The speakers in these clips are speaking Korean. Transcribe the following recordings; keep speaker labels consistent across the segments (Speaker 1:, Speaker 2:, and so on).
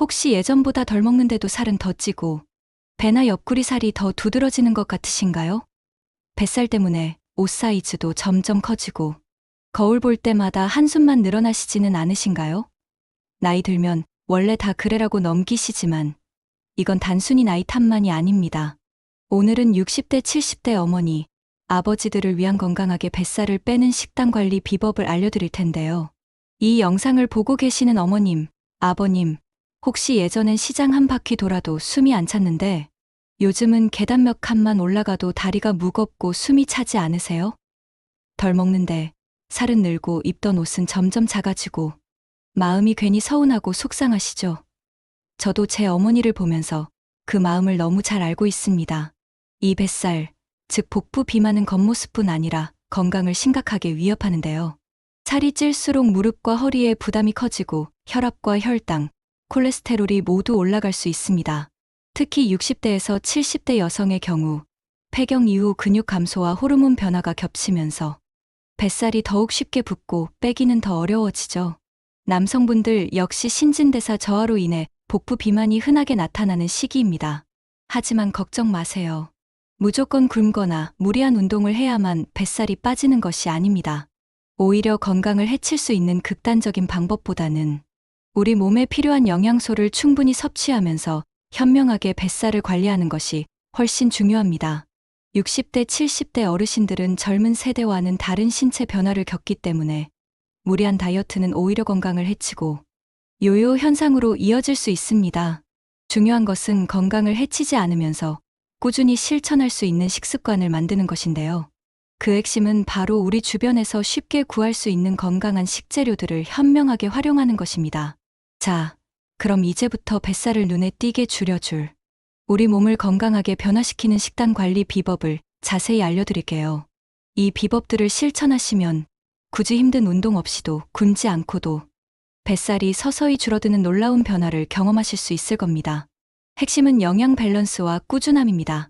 Speaker 1: 혹시 예전보다 덜 먹는데도 살은 더 찌고 배나 옆구리 살이 더 두드러지는 것 같으신가요? 뱃살 때문에 옷 사이즈도 점점 커지고 거울 볼 때마다 한숨만 늘어나시지는 않으신가요? 나이 들면 원래 다 그래라고 넘기시지만 이건 단순히 나이 탓만이 아닙니다. 오늘은 60대, 70대 어머니, 아버지들을 위한 건강하게 뱃살을 빼는 식단 관리 비법을 알려드릴 텐데요. 이 영상을 보고 계시는 어머님, 아버님, 혹시 예전엔 시장 한 바퀴 돌아도 숨이 안 찼는데 요즘은 계단 몇 칸만 올라가도 다리가 무겁고 숨이 차지 않으세요? 덜 먹는데 살은 늘고 입던 옷은 점점 작아지고 마음이 괜히 서운하고 속상하시죠? 저도 제 어머니를 보면서 그 마음을 너무 잘 알고 있습니다. 이 뱃살, 즉 복부 비만은 겉모습뿐 아니라 건강을 심각하게 위협하는데요. 살이 찔수록 무릎과 허리에 부담이 커지고 혈압과 혈당, 콜레스테롤이 모두 올라갈 수 있습니다. 특히 60대에서 70대 여성의 경우 폐경 이후 근육 감소와 호르몬 변화가 겹치면서 뱃살이 더욱 쉽게 붓고 빼기는 더 어려워지죠. 남성분들 역시 신진대사 저하로 인해 복부 비만이 흔하게 나타나는 시기입니다. 하지만 걱정 마세요. 무조건 굶거나 무리한 운동을 해야만 뱃살이 빠지는 것이 아닙니다. 오히려 건강을 해칠 수 있는 극단적인 방법보다는 우리 몸에 필요한 영양소를 충분히 섭취하면서 현명하게 뱃살을 관리하는 것이 훨씬 중요합니다. 60대, 70대 어르신들은 젊은 세대와는 다른 신체 변화를 겪기 때문에 무리한 다이어트는 오히려 건강을 해치고 요요 현상으로 이어질 수 있습니다. 중요한 것은 건강을 해치지 않으면서 꾸준히 실천할 수 있는 식습관을 만드는 것인데요. 그 핵심은 바로 우리 주변에서 쉽게 구할 수 있는 건강한 식재료들을 현명하게 활용하는 것입니다. 자, 그럼 이제부터 뱃살을 눈에 띄게 줄여줄 우리 몸을 건강하게 변화시키는 식단 관리 비법을 자세히 알려드릴게요. 이 비법들을 실천하시면 굳이 힘든 운동 없이도 굶지 않고도 뱃살이 서서히 줄어드는 놀라운 변화를 경험하실 수 있을 겁니다. 핵심은 영양 밸런스와 꾸준함입니다.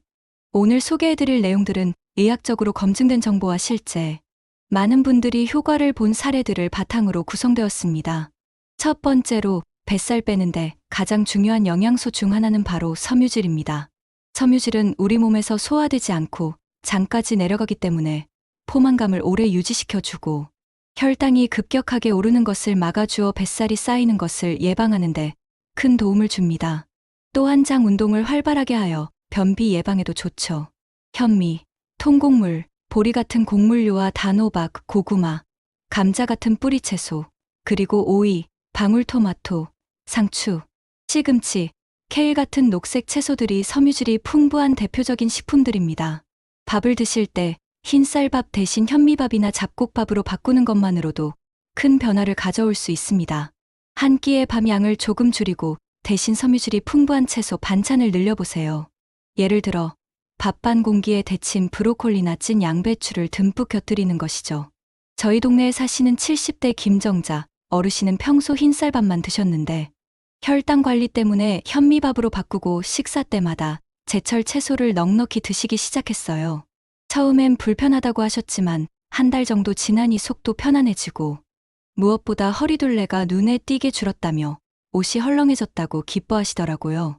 Speaker 1: 오늘 소개해드릴 내용들은 의학적으로 검증된 정보와 실제 많은 분들이 효과를 본 사례들을 바탕으로 구성되었습니다. 첫 번째로 뱃살 빼는데 가장 중요한 영양소 중 하나는 바로 섬유질입니다. 섬유질은 우리 몸에서 소화되지 않고 장까지 내려가기 때문에 포만감을 오래 유지시켜주고 혈당이 급격하게 오르는 것을 막아주어 뱃살이 쌓이는 것을 예방하는데 큰 도움을 줍니다. 또 한장 운동을 활발하게 하여 변비 예방에도 좋죠. 현미, 통곡물, 보리 같은 곡물류와 단호박, 고구마, 감자 같은 뿌리채소, 그리고 오이, 방울토마토, 상추, 시금치, 케일 같은 녹색 채소들이 섬유질이 풍부한 대표적인 식품들입니다. 밥을 드실 때 흰쌀밥 대신 현미밥이나 잡곡밥으로 바꾸는 것만으로도 큰 변화를 가져올 수 있습니다. 한 끼의 밥 양을 조금 줄이고 대신 섬유질이 풍부한 채소 반찬을 늘려보세요. 예를 들어 밥 반 공기에 데친 브로콜리나 찐 양배추를 듬뿍 곁들이는 것이죠. 저희 동네에 사시는 70대 김정자 어르신은 평소 흰쌀밥만 드셨는데 혈당 관리 때문에 현미밥으로 바꾸고 식사 때마다 제철 채소를 넉넉히 드시기 시작했어요. 처음엔 불편하다고 하셨지만 한 달 정도 지나니 속도 편안해지고 무엇보다 허리둘레가 눈에 띄게 줄었다며 옷이 헐렁해졌다고 기뻐하시더라고요.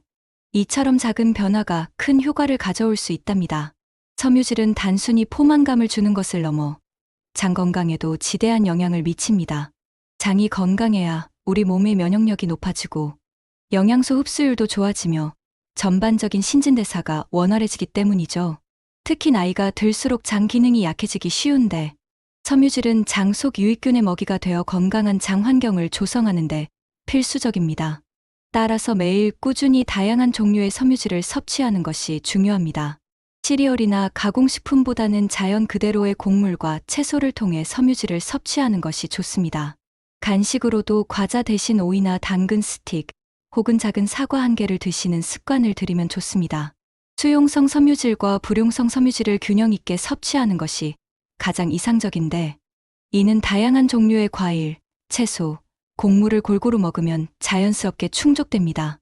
Speaker 1: 이처럼 작은 변화가 큰 효과를 가져올 수 있답니다. 섬유질은 단순히 포만감을 주는 것을 넘어 장 건강에도 지대한 영향을 미칩니다. 장이 건강해야 우리 몸의 면역력이 높아지고 영양소 흡수율도 좋아지며 전반적인 신진대사가 원활해지기 때문이죠. 특히 나이가 들수록 장 기능이 약해지기 쉬운데 섬유질은 장 속 유익균의 먹이가 되어 건강한 장 환경을 조성하는데 필수적입니다. 따라서 매일 꾸준히 다양한 종류의 섬유질을 섭취하는 것이 중요합니다. 시리얼이나 가공식품보다는 자연 그대로의 곡물과 채소를 통해 섬유질을 섭취하는 것이 좋습니다. 간식으로도 과자 대신 오이나 당근 스틱 혹은 작은 사과 한 개를 드시는 습관을 들이면 좋습니다. 수용성 섬유질과 불용성 섬유질을 균형 있게 섭취하는 것이 가장 이상적인데 이는 다양한 종류의 과일, 채소, 곡물을 골고루 먹으면 자연스럽게 충족됩니다.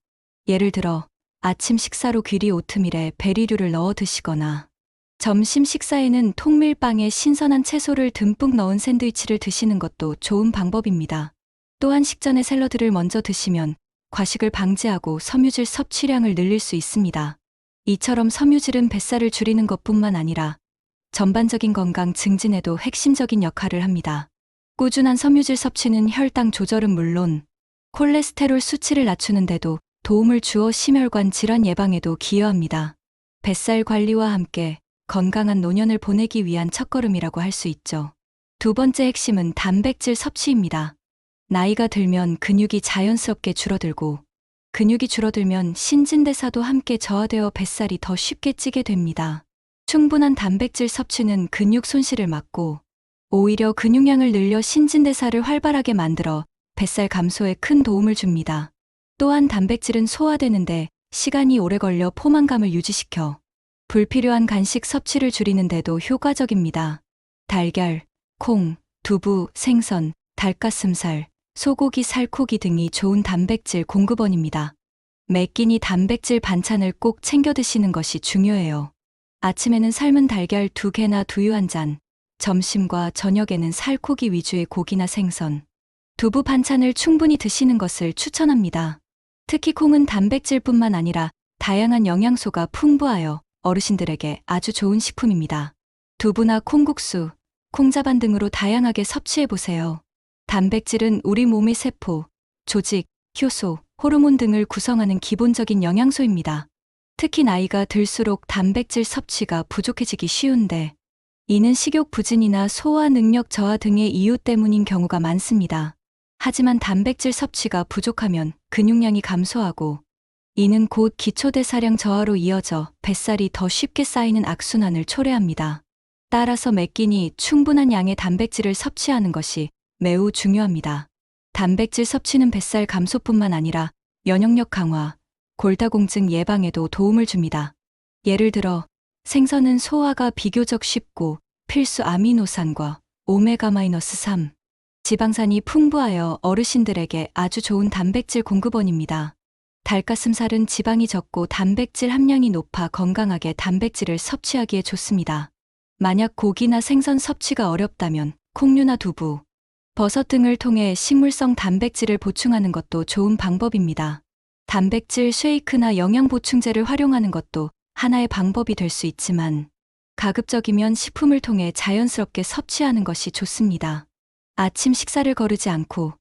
Speaker 1: 예를 들어 아침 식사로 귀리 오트밀에 베리류를 넣어 드시거나 점심 식사에는 통밀빵에 신선한 채소를 듬뿍 넣은 샌드위치를 드시는 것도 좋은 방법입니다. 또한 식전에 샐러드를 먼저 드시면 과식을 방지하고 섬유질 섭취량을 늘릴 수 있습니다. 이처럼 섬유질은 뱃살을 줄이는 것뿐만 아니라 전반적인 건강 증진에도 핵심적인 역할을 합니다. 꾸준한 섬유질 섭취는 혈당 조절은 물론 콜레스테롤 수치를 낮추는데도 도움을 주어 심혈관 질환 예방에도 기여합니다. 뱃살 관리와 함께 건강한 노년을 보내기 위한 첫걸음이라고 할 수 있죠. 두 번째 핵심은 단백질 섭취입니다. 나이가 들면 근육이 자연스럽게 줄어들고 근육이 줄어들면 신진대사도 함께 저하되어 뱃살이 더 쉽게 찌게 됩니다. 충분한 단백질 섭취는 근육 손실을 막고 오히려 근육량을 늘려 신진대사를 활발하게 만들어 뱃살 감소에 큰 도움을 줍니다. 또한 단백질은 소화되는데 시간이 오래 걸려 포만감을 유지시켜 불필요한 간식 섭취를 줄이는데도 효과적입니다. 달걀, 콩, 두부, 생선, 닭가슴살, 소고기, 살코기 등이 좋은 단백질 공급원입니다. 매 끼니 단백질 반찬을 꼭 챙겨 드시는 것이 중요해요. 아침에는 삶은 달걀 두 개나 두유 한 잔, 점심과 저녁에는 살코기 위주의 고기나 생선, 두부 반찬을 충분히 드시는 것을 추천합니다. 특히 콩은 단백질뿐만 아니라 다양한 영양소가 풍부하여 어르신들에게 아주 좋은 식품입니다. 두부나 콩국수, 콩자반 등으로 다양하게 섭취해 보세요. 단백질은 우리 몸의 세포, 조직, 효소, 호르몬 등을 구성하는 기본적인 영양소입니다. 특히 나이가 들수록 단백질 섭취가 부족해지기 쉬운데, 이는 식욕 부진이나 소화 능력 저하 등의 이유 때문인 경우가 많습니다. 하지만 단백질 섭취가 부족하면 근육량이 감소하고, 이는 곧 기초대사량 저하로 이어져 뱃살이 더 쉽게 쌓이는 악순환을 초래합니다. 따라서 매 끼니 충분한 양의 단백질을 섭취하는 것이 매우 중요합니다. 단백질 섭취는 뱃살 감소뿐만 아니라 면역력 강화, 골다공증 예방에도 도움을 줍니다. 예를 들어 생선은 소화가 비교적 쉽고 필수 아미노산과 오메가-3 지방산이 풍부하여 어르신들에게 아주 좋은 단백질 공급원입니다. 닭가슴살은 지방이 적고 단백질 함량이 높아 건강하게 단백질을 섭취하기에 좋습니다. 만약 고기나 생선 섭취가 어렵다면 콩류나 두부, 버섯 등을 통해 식물성 단백질을 보충하는 것도 좋은 방법입니다. 단백질 쉐이크나 영양 보충제를 활용하는 것도 하나의 방법이 될 수 있지만 가급적이면 식품을 통해 자연스럽게 섭취하는 것이 좋습니다. 아침 식사를 거르지 않고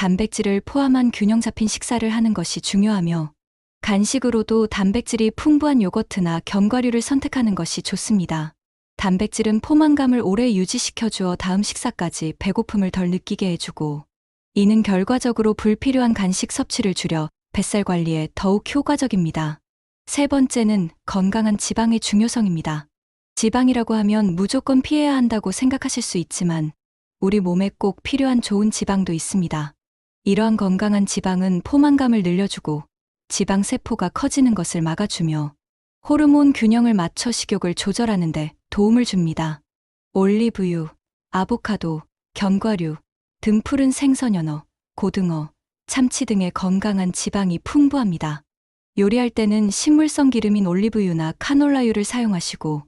Speaker 1: 단백질을 포함한 균형 잡힌 식사를 하는 것이 중요하며 간식으로도 단백질이 풍부한 요거트나 견과류를 선택하는 것이 좋습니다. 단백질은 포만감을 오래 유지시켜 주어 다음 식사까지 배고픔을 덜 느끼게 해주고 이는 결과적으로 불필요한 간식 섭취를 줄여 뱃살 관리에 더욱 효과적입니다. 세 번째는 건강한 지방의 중요성입니다. 지방이라고 하면 무조건 피해야 한다고 생각하실 수 있지만 우리 몸에 꼭 필요한 좋은 지방도 있습니다. 이러한 건강한 지방은 포만감을 늘려주고 지방 세포가 커지는 것을 막아주며 호르몬 균형을 맞춰 식욕을 조절하는데 도움을 줍니다. 올리브유, 아보카도, 견과류, 등 푸른 생선 연어, 고등어, 참치 등의 건강한 지방이 풍부합니다. 요리할 때는 식물성 기름인 올리브유나 카놀라유를 사용하시고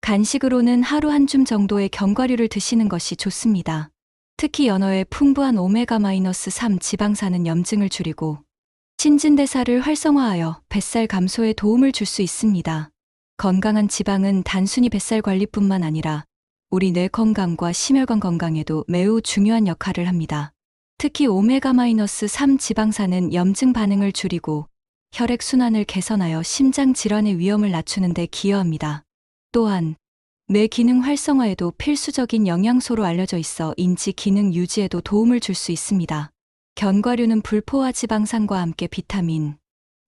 Speaker 1: 간식으로는 하루 한 줌 정도의 견과류를 드시는 것이 좋습니다. 특히 연어의 풍부한 오메가-3 지방산은 염증을 줄이고 신진대사를 활성화하여 뱃살 감소에 도움을 줄 수 있습니다. 건강한 지방은 단순히 뱃살 관리뿐만 아니라 우리 뇌 건강과 심혈관 건강에도 매우 중요한 역할을 합니다. 특히 오메가-3 지방산은 염증 반응을 줄이고 혈액 순환을 개선하여 심장 질환의 위험을 낮추는 데 기여합니다. 또한 뇌 기능 활성화에도 필수적인 영양소로 알려져 있어 인지 기능 유지에도 도움을 줄 수 있습니다. 견과류는 불포화 지방산과 함께 비타민,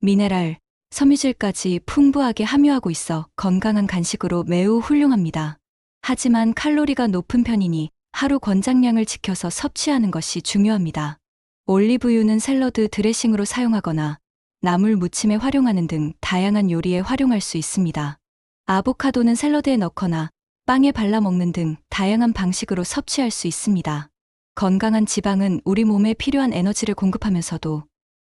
Speaker 1: 미네랄, 섬유질까지 풍부하게 함유하고 있어 건강한 간식으로 매우 훌륭합니다. 하지만 칼로리가 높은 편이니 하루 권장량을 지켜서 섭취하는 것이 중요합니다. 올리브유는 샐러드 드레싱으로 사용하거나 나물 무침에 활용하는 등 다양한 요리에 활용할 수 있습니다. 아보카도는 샐러드에 넣거나 빵에 발라 먹는 등 다양한 방식으로 섭취할 수 있습니다. 건강한 지방은 우리 몸에 필요한 에너지를 공급하면서도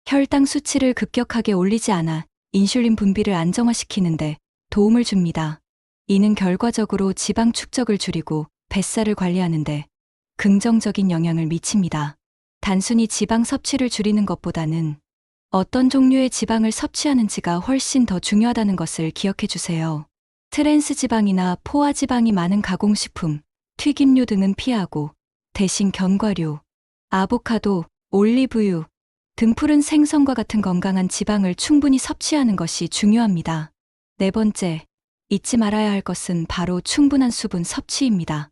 Speaker 1: 혈당 수치를 급격하게 올리지 않아 인슐린 분비를 안정화시키는데 도움을 줍니다. 이는 결과적으로 지방 축적을 줄이고 뱃살을 관리하는데 긍정적인 영향을 미칩니다. 단순히 지방 섭취를 줄이는 것보다는 어떤 종류의 지방을 섭취하는지가 훨씬 더 중요하다는 것을 기억해 주세요. 트랜스 지방이나 포화 지방이 많은 가공식품, 튀김류 등은 피하고 대신 견과류, 아보카도, 올리브유 등 푸른 생선과 같은 건강한 지방을 충분히 섭취하는 것이 중요합니다. 네 번째, 잊지 말아야 할 것은 바로 충분한 수분 섭취입니다.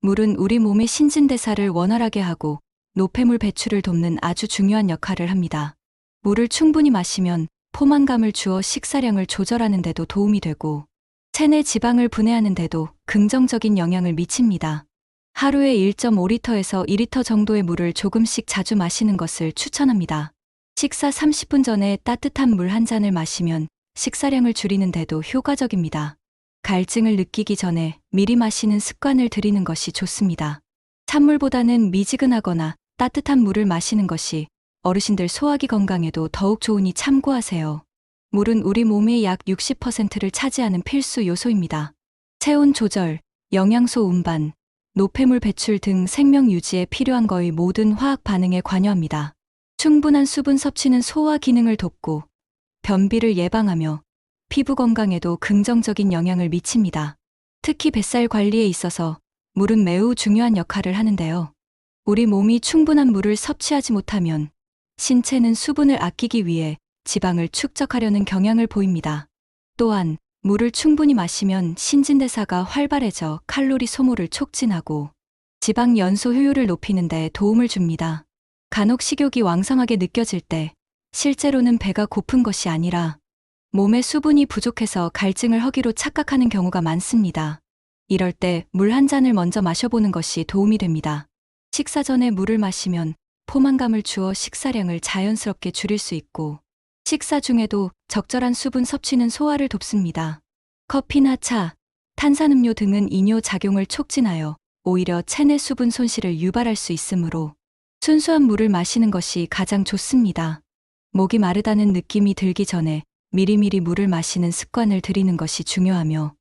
Speaker 1: 물은 우리 몸의 신진대사를 원활하게 하고 노폐물 배출을 돕는 아주 중요한 역할을 합니다. 물을 충분히 마시면 포만감을 주어 식사량을 조절하는 데도 도움이 되고 체내 지방을 분해하는 데도 긍정적인 영향을 미칩니다. 하루에 1.5리터에서 2리터 정도의 물을 조금씩 자주 마시는 것을 추천합니다. 식사 30분 전에 따뜻한 물 한 잔을 마시면 식사량을 줄이는 데도 효과적입니다. 갈증을 느끼기 전에 미리 마시는 습관을 들이는 것이 좋습니다. 찬물보다는 미지근하거나 따뜻한 물을 마시는 것이 어르신들 소화기 건강에도 더욱 좋으니 참고하세요. 물은 우리 몸의 약 60%를 차지하는 필수 요소입니다. 체온 조절, 영양소 운반, 노폐물 배출 등 생명 유지에 필요한 거의 모든 화학 반응에 관여합니다. 충분한 수분 섭취는 소화 기능을 돕고 변비를 예방하며 피부 건강에도 긍정적인 영향을 미칩니다. 특히 뱃살 관리에 있어서 물은 매우 중요한 역할을 하는데요. 우리 몸이 충분한 물을 섭취하지 못하면 신체는 수분을 아끼기 위해 지방을 축적하려는 경향을 보입니다. 또한 물을 충분히 마시면 신진대사가 활발해져 칼로리 소모를 촉진하고 지방 연소 효율을 높이는 데 도움을 줍니다. 간혹 식욕이 왕성하게 느껴질 때 실제로는 배가 고픈 것이 아니라 몸에 수분이 부족해서 갈증을 허기로 착각하는 경우가 많습니다. 이럴 때 물 한 잔을 먼저 마셔보는 것이 도움이 됩니다. 식사 전에 물을 마시면 포만감을 주어 식사량을 자연스럽게 줄일 수 있고 식사 중에도 적절한 수분 섭취는 소화를 돕습니다. 커피나 차, 탄산음료 등은 이뇨 작용을 촉진하여 오히려 체내 수분 손실을 유발할 수 있으므로 순수한 물을 마시는 것이 가장 좋습니다. 목이 마르다는 느낌이 들기 전에 미리미리 물을 마시는 습관을 들이는 것이 중요하며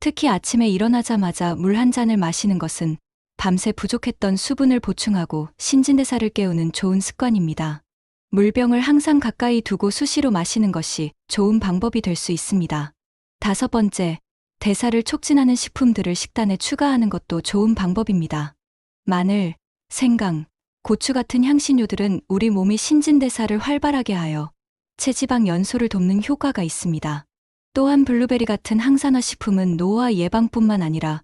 Speaker 1: 특히 아침에 일어나자마자 물 한 잔을 마시는 것은 밤새 부족했던 수분을 보충하고 신진대사를 깨우는 좋은 습관입니다. 물병을 항상 가까이 두고 수시로 마시는 것이 좋은 방법이 될 수 있습니다. 다섯 번째, 대사를 촉진하는 식품들을 식단에 추가하는 것도 좋은 방법입니다. 마늘, 생강, 고추 같은 향신료들은 우리 몸의 신진대사를 활발하게 하여 체지방 연소를 돕는 효과가 있습니다. 또한 블루베리 같은 항산화 식품은 노화 예방뿐만 아니라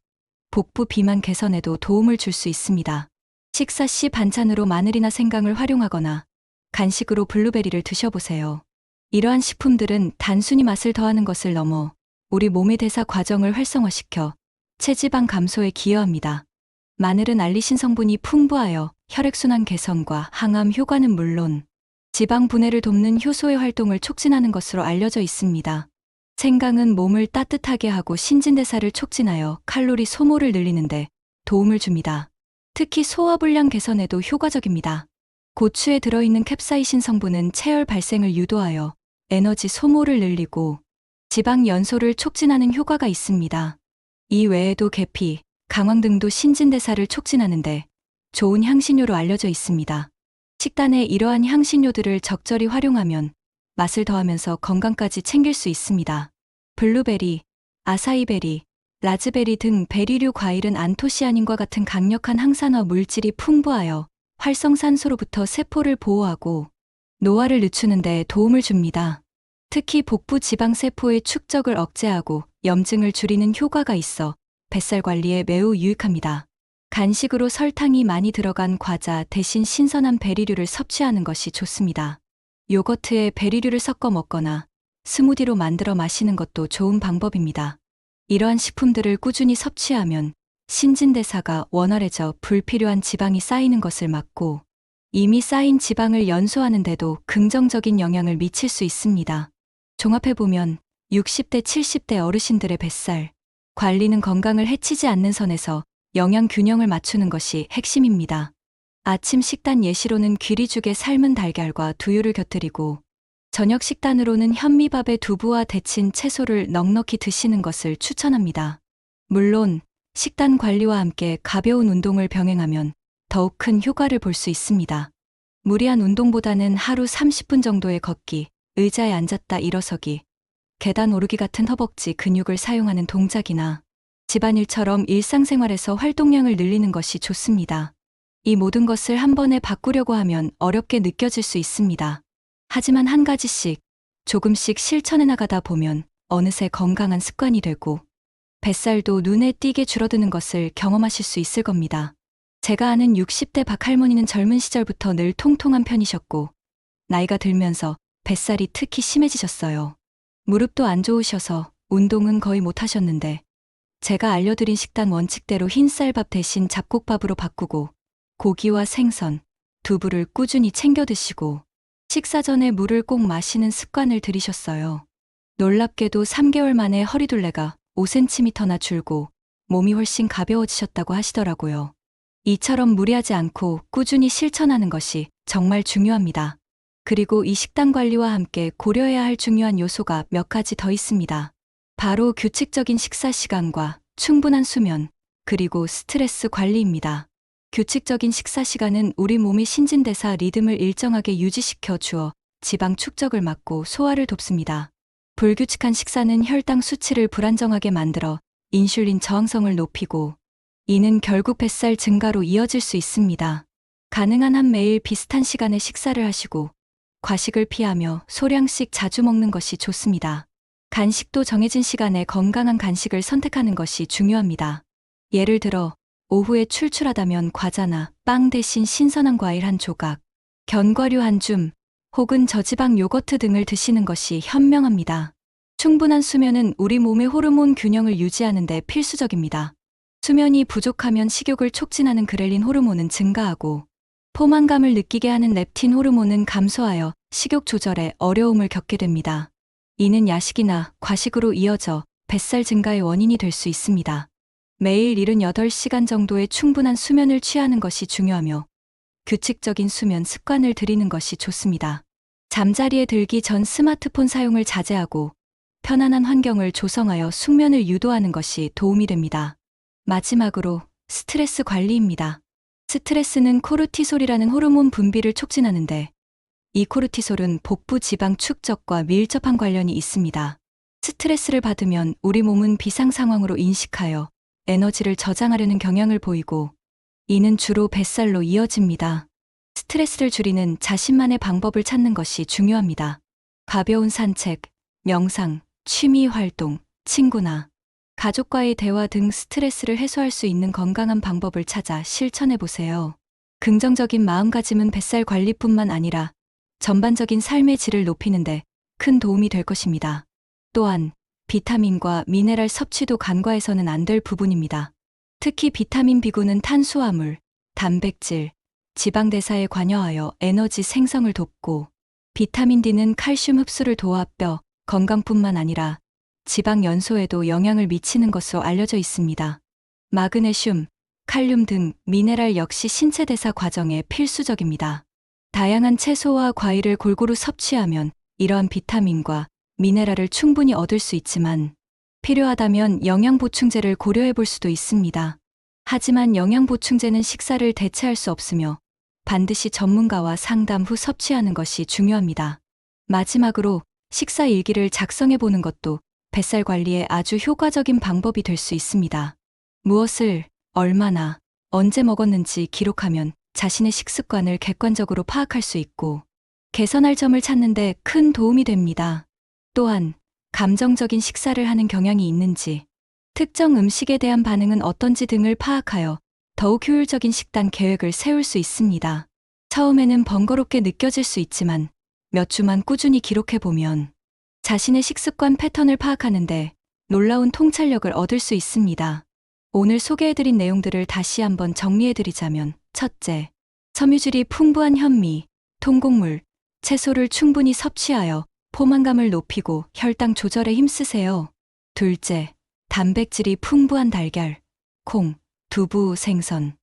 Speaker 1: 복부 비만 개선에도 도움을 줄 수 있습니다. 식사 시 반찬으로 마늘이나 생강을 활용하거나 간식으로 블루베리를 드셔보세요. 이러한 식품들은 단순히 맛을 더하는 것을 넘어 우리 몸의 대사 과정을 활성화시켜 체지방 감소에 기여합니다. 마늘은 알리신 성분이 풍부하여 혈액순환 개선과 항암 효과는 물론 지방 분해를 돕는 효소의 활동을 촉진하는 것으로 알려져 있습니다. 생강은 몸을 따뜻하게 하고 신진대사를 촉진하여 칼로리 소모를 늘리는데 도움을 줍니다. 특히 소화불량 개선에도 효과적입니다. 고추에 들어있는 캡사이신 성분은 체열 발생을 유도하여 에너지 소모를 늘리고 지방 연소를 촉진하는 효과가 있습니다. 이 외에도 계피, 강황 등도 신진대사를 촉진하는데 좋은 향신료로 알려져 있습니다. 식단에 이러한 향신료들을 적절히 활용하면 맛을 더하면서 건강까지 챙길 수 있습니다. 블루베리, 아사이베리, 라즈베리 등 베리류 과일은 안토시아닌과 같은 강력한 항산화 물질이 풍부하여 활성산소로부터 세포를 보호하고 노화를 늦추는 데 도움을 줍니다. 특히 복부 지방 세포의 축적을 억제하고 염증을 줄이는 효과가 있어 뱃살 관리에 매우 유익합니다. 간식으로 설탕이 많이 들어간 과자 대신 신선한 베리류를 섭취하는 것이 좋습니다. 요거트에 베리류를 섞어 먹거나 스무디로 만들어 마시는 것도 좋은 방법입니다. 이러한 식품들을 꾸준히 섭취하면 신진대사가 원활해져 불필요한 지방이 쌓이는 것을 막고 이미 쌓인 지방을 연소하는데도 긍정적인 영향을 미칠 수 있습니다. 종합해보면 60대, 70대 어르신들의 뱃살, 관리는 건강을 해치지 않는 선에서 영양 균형을 맞추는 것이 핵심입니다. 아침 식단 예시로는 귀리죽에 삶은 달걀과 두유를 곁들이고 저녁 식단으로는 현미밥에 두부와 데친 채소를 넉넉히 드시는 것을 추천합니다. 물론 식단 관리와 함께 가벼운 운동을 병행하면 더욱 큰 효과를 볼 수 있습니다. 무리한 운동보다는 하루 30분 정도의 걷기, 의자에 앉았다 일어서기, 계단 오르기 같은 허벅지 근육을 사용하는 동작이나 집안일처럼 일상생활에서 활동량을 늘리는 것이 좋습니다. 이 모든 것을 한 번에 바꾸려고 하면 어렵게 느껴질 수 있습니다. 하지만 한 가지씩 조금씩 실천해 나가다 보면 어느새 건강한 습관이 되고 뱃살도 눈에 띄게 줄어드는 것을 경험하실 수 있을 겁니다. 제가 아는 60대 박할머니는 젊은 시절부터 늘 통통한 편이셨고 나이가 들면서 뱃살이 특히 심해지셨어요. 무릎도 안 좋으셔서 운동은 거의 못 하셨는데 제가 알려드린 식단 원칙대로 흰쌀밥 대신 잡곡밥으로 바꾸고 고기와 생선, 두부를 꾸준히 챙겨 드시고 식사 전에 물을 꼭 마시는 습관을 들이셨어요. 놀랍게도 3개월 만에 허리둘레가 5cm나 줄고 몸이 훨씬 가벼워지셨다고 하시더라고요. 이처럼 무리하지 않고 꾸준히 실천하는 것이 정말 중요합니다. 그리고 이 식단 관리와 함께 고려해야 할 중요한 요소가 몇 가지 더 있습니다. 바로 규칙적인 식사 시간과 충분한 수면, 그리고 스트레스 관리입니다. 규칙적인 식사 시간은 우리 몸의 신진대사 리듬을 일정하게 유지시켜 주어 지방 축적을 막고 소화를 돕습니다. 불규칙한 식사는 혈당 수치를 불안정하게 만들어 인슐린 저항성을 높이고 이는 결국 뱃살 증가로 이어질 수 있습니다. 가능한 한 매일 비슷한 시간에 식사를 하시고 과식을 피하며 소량씩 자주 먹는 것이 좋습니다. 간식도 정해진 시간에 건강한 간식을 선택하는 것이 중요합니다. 예를 들어 오후에 출출하다면 과자나 빵 대신 신선한 과일 한 조각, 견과류 한 줌, 혹은 저지방 요거트 등을 드시는 것이 현명합니다. 충분한 수면은 우리 몸의 호르몬 균형을 유지하는 데 필수적입니다. 수면이 부족하면 식욕을 촉진하는 그렐린 호르몬은 증가하고 포만감을 느끼게 하는 렙틴 호르몬은 감소하여 식욕 조절에 어려움을 겪게 됩니다. 이는 야식이나 과식으로 이어져 뱃살 증가의 원인이 될 수 있습니다. 매일 78시간 정도의 충분한 수면을 취하는 것이 중요하며 규칙적인 수면 습관을 들이는 것이 좋습니다. 잠자리에 들기 전 스마트폰 사용을 자제하고 편안한 환경을 조성하여 숙면을 유도하는 것이 도움이 됩니다. 마지막으로 스트레스 관리입니다. 스트레스는 코르티솔이라는 호르몬 분비를 촉진하는데 이 코르티솔은 복부 지방 축적과 밀접한 관련이 있습니다. 스트레스를 받으면 우리 몸은 비상 상황으로 인식하여 에너지를 저장하려는 경향을 보이고 이는 주로 뱃살로 이어집니다. 스트레스를 줄이는 자신만의 방법을 찾는 것이 중요합니다. 가벼운 산책, 명상, 취미 활동, 친구나 가족과의 대화 등 스트레스를 해소할 수 있는 건강한 방법을 찾아 실천해 보세요. 긍정적인 마음가짐은 뱃살 관리뿐만 아니라 전반적인 삶의 질을 높이는데 큰 도움이 될 것입니다. 또한 비타민과 미네랄 섭취도 간과해서는 안 될 부분입니다. 특히 비타민 B군은 탄수화물, 단백질, 지방 대사에 관여하여 에너지 생성을 돕고 비타민 D는 칼슘 흡수를 도와 뼈 건강뿐만 아니라 지방 연소에도 영향을 미치는 것으로 알려져 있습니다. 마그네슘, 칼륨 등 미네랄 역시 신체 대사 과정에 필수적입니다. 다양한 채소와 과일을 골고루 섭취하면 이러한 비타민과 미네랄을 충분히 얻을 수 있지만 필요하다면 영양보충제를 고려해 볼 수도 있습니다. 하지만 영양보충제는 식사를 대체할 수 없으며 반드시 전문가와 상담 후 섭취하는 것이 중요합니다. 마지막으로 식사 일기를 작성해 보는 것도 뱃살 관리에 아주 효과적인 방법이 될 수 있습니다. 무엇을 얼마나 언제 먹었는지 기록하면 자신의 식습관을 객관적으로 파악할 수 있고 개선할 점을 찾는데 큰 도움이 됩니다. 또한 감정적인 식사를 하는 경향이 있는지 특정 음식에 대한 반응은 어떤지 등을 파악하여 더욱 효율적인 식단 계획을 세울 수 있습니다. 처음에는 번거롭게 느껴질 수 있지만 몇 주만 꾸준히 기록해 보면 자신의 식습관 패턴을 파악하는데 놀라운 통찰력을 얻을 수 있습니다. 오늘 소개해드린 내용들을 다시 한번 정리해드리자면 첫째, 섬유질이 풍부한 현미, 통곡물, 채소를 충분히 섭취하여 포만감을 높이고 혈당 조절에 힘쓰세요. 둘째, 단백질이 풍부한 달걀, 콩, 두부, 생선,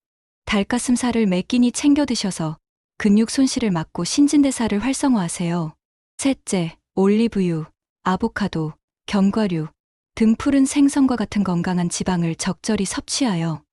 Speaker 1: 닭가슴살을 매 끼니 챙겨 드셔서 근육 손실을 막고 신진대사를 활성화하세요. 셋째, 올리브유, 아보카도, 견과류 등 푸른 생선과 같은 건강한 지방을 적절히 섭취하여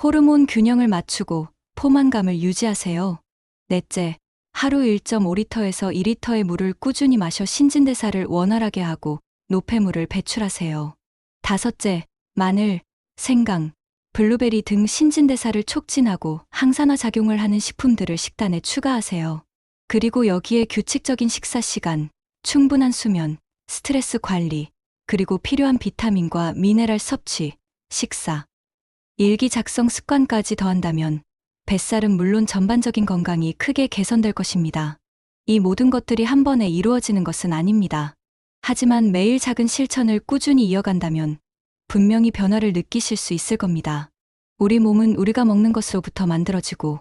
Speaker 1: 호르몬 균형을 맞추고 포만감을 유지하세요. 넷째, 하루 1.5리터에서 2리터의 물을 꾸준히 마셔 신진대사를 원활하게 하고 노폐물을 배출하세요. 다섯째, 마늘, 생강, 블루베리 등 신진대사를 촉진하고 항산화 작용을 하는 식품들을 식단에 추가하세요. 그리고 여기에 규칙적인 식사 시간, 충분한 수면, 스트레스 관리, 그리고 필요한 비타민과 미네랄 섭취, 식사, 일기 작성 습관까지 더한다면 뱃살은 물론 전반적인 건강이 크게 개선될 것입니다. 이 모든 것들이 한 번에 이루어지는 것은 아닙니다. 하지만 매일 작은 실천을 꾸준히 이어간다면 분명히 변화를 느끼실 수 있을 겁니다. 우리 몸은 우리가 먹는 것으로부터 만들어지고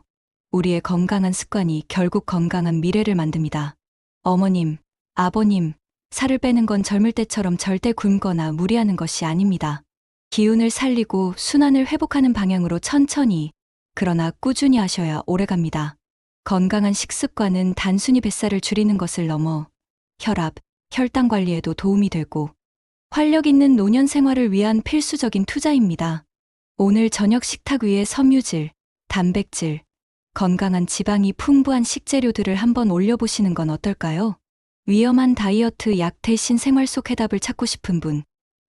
Speaker 1: 우리의 건강한 습관이 결국 건강한 미래를 만듭니다. 어머님, 아버님, 살을 빼는 건 젊을 때처럼 절대 굶거나 무리하는 것이 아닙니다. 기운을 살리고 순환을 회복하는 방향으로 천천히, 그러나 꾸준히 하셔야 오래갑니다. 건강한 식습관은 단순히 뱃살을 줄이는 것을 넘어 혈압, 혈당 관리에도 도움이 되고 활력 있는 노년 생활을 위한 필수적인 투자입니다. 오늘 저녁 식탁 위에 섬유질, 단백질, 건강한 지방이 풍부한 식재료들을 한번 올려보시는 건 어떨까요? 위험한 다이어트 약 대신 생활 속 해답을 찾고 싶은 분,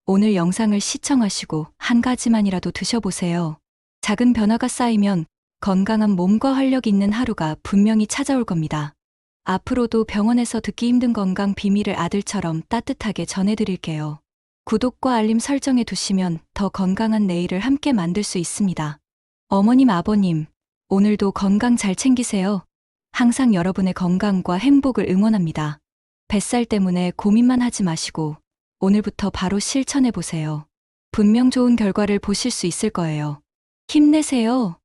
Speaker 1: 오늘 영상을 시청하시고 한 가지만이라도 드셔보세요. 작은 변화가 쌓이면 건강한 몸과 활력 있는 하루가 분명히 찾아올 겁니다. 앞으로도 병원에서 듣기 힘든 건강 비밀을 아들처럼 따뜻하게 전해드릴게요. 구독과 알림 설정해 두시면 더 건강한 내일을 함께 만들 수 있습니다. 어머님, 아버님, 오늘도 건강 잘 챙기세요. 항상 여러분의 건강과 행복을 응원합니다. 뱃살 때문에 고민만 하지 마시고 오늘부터 바로 실천해 보세요. 분명 좋은 결과를 보실 수 있을 거예요. 힘내세요.